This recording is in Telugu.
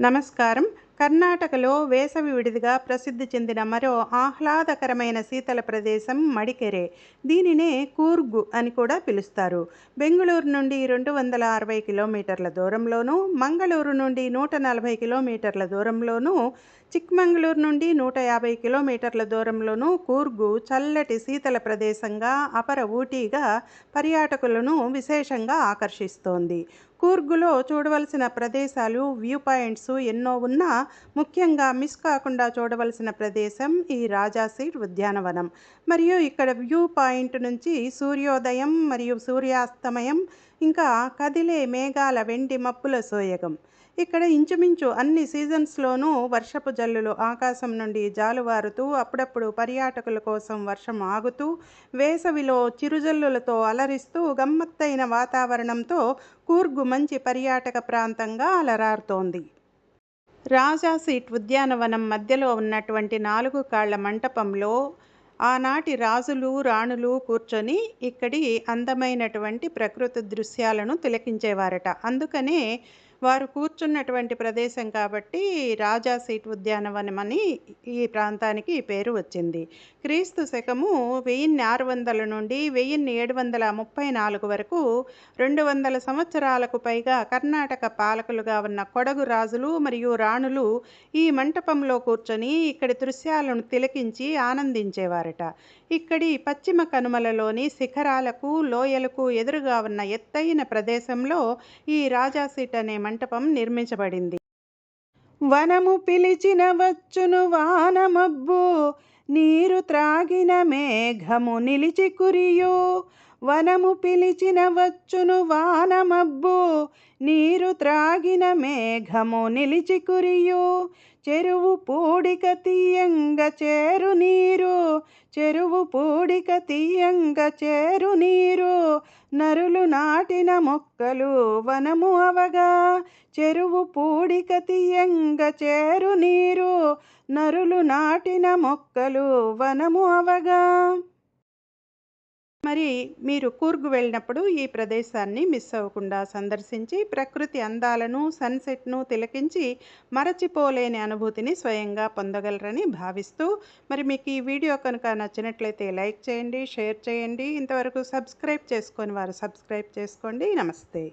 నమస్కారం. కర్ణాటకలో వేసవి విడిదిగా ప్రసిద్ధి చెందిన మరో ఆహ్లాదకరమైన శీతల ప్రదేశం మడికెరే. దీనినే కూర్గు అని కూడా పిలుస్తారు. బెంగళూరు నుండి రెండు వందల అరవై కిలోమీటర్ల దూరంలోనూ మంగళూరు నుండి నూట నలభై కిలోమీటర్ల దూరంలోనూ చిక్మంగళూరు నుండి నూట యాభై కిలోమీటర్ల దూరంలోనూ కూర్గు చల్లటి శీతల ప్రదేశంగా అపర ఊటీగా పర్యాటకులను విశేషంగా ఆకర్షిస్తోంది. కూర్గులో చూడవలసిన ప్రదేశాలు వ్యూ పాయింట్స్ ఎన్నో ఉన్నా ముఖ్యంగా మిస్ కాకుండా చూడవలసిన ప్రదేశం ఈ రాజాసీట్ ఉద్యానవనం. మరియు ఇక్కడ వ్యూ పాయింట్ నుంచి సూర్యోదయం మరియు సూర్యాస్తమయం ఇంకా కదిలే మేఘాల వెండి మప్పుల సోయగం. ఇక్కడ ఇంచుమించు అన్ని సీజన్స్లోనూ వర్షపు జల్లులు ఆకాశం నుండి జాలువారుతూ అప్పుడప్పుడు పర్యాటకుల కోసం వర్షం ఆగుతూ వేసవిలో చిరుజల్లులతో అలరిస్తూ గమ్మత్తైన వాతావరణంతో కూర్గు మంచి పర్యాటక ప్రాంతంగా అలరారుతోంది. రాజా సీట్ ఉద్యానవనం మధ్యలో ఉన్నటువంటి నాలుగు కాళ్ళ మంటపంలో ఆనాటి రాజులు రాణులు కూర్చొని ఇక్కడి అందమైనటువంటి ప్రకృతి దృశ్యాలను తిలకించేవారట. అందుకనే వారు కూర్చున్నటువంటి ప్రదేశం కాబట్టి రాజా సీట్ ఉద్యానవనం అని ఈ ప్రాంతానికి ఈ పేరు వచ్చింది. క్రీస్తు శకము వెయ్యిన్ని ఆరు వందల నుండి వెయ్యిన్ని ఏడు వందల ముప్పై నాలుగు వరకు రెండు వందల సంవత్సరాలకు పైగా కర్ణాటక పాలకులుగా ఉన్న కొడగు రాజులు మరియు రాణులు ఈ మంటపంలో కూర్చొని ఇక్కడి దృశ్యాలను తిలకించి ఆనందించేవారట. ఇక్కడి పశ్చిమ కనుమలలోని శిఖరాలకు లోయలకు ఎదురుగా ఉన్న ఎత్తైన ప్రదేశంలో ఈ రాజా సీట్ అనే మంటపం నిర్మించబడింది. వనము పిలిచిన వచ్చును వానమబ్బు నీరు త్రాగిన మేఘము నిలిచి కురియు. వనము పిలిచిన వచ్చును వానమబ్బు నీరు త్రాగిన మేఘము నిలిచి కురియు. చెరువు పూడిక తీయంగ చేరు నీరు చెరువు పూడిక తీయంగ చేరు నీరు. నరులు నాటిన మొక్కలు వనము అవగా చెరువు పూడిక తీయంగ చేరు నీరు నరులు నాటిన మొక్కలు వనము అవగా. మరి మీరు కూర్గ్ వెళ్ళినప్పుడు ఈ ప్రదేశాన్ని మిస్ అవ్వకుండా సందర్శించి ప్రకృతి అందాలను సన్సెట్ను తిలకించి మరచిపోలేని అనుభూతిని స్వయంగా పొందగలరని భావిస్తూ మరి మీకు ఈ వీడియో కనుక నచ్చినట్లయితే లైక్ చేయండి షేర్ చేయండి. ఇంతవరకు సబ్స్క్రైబ్ చేసుకొని వారు సబ్స్క్రైబ్ చేసుకోండి. నమస్తే.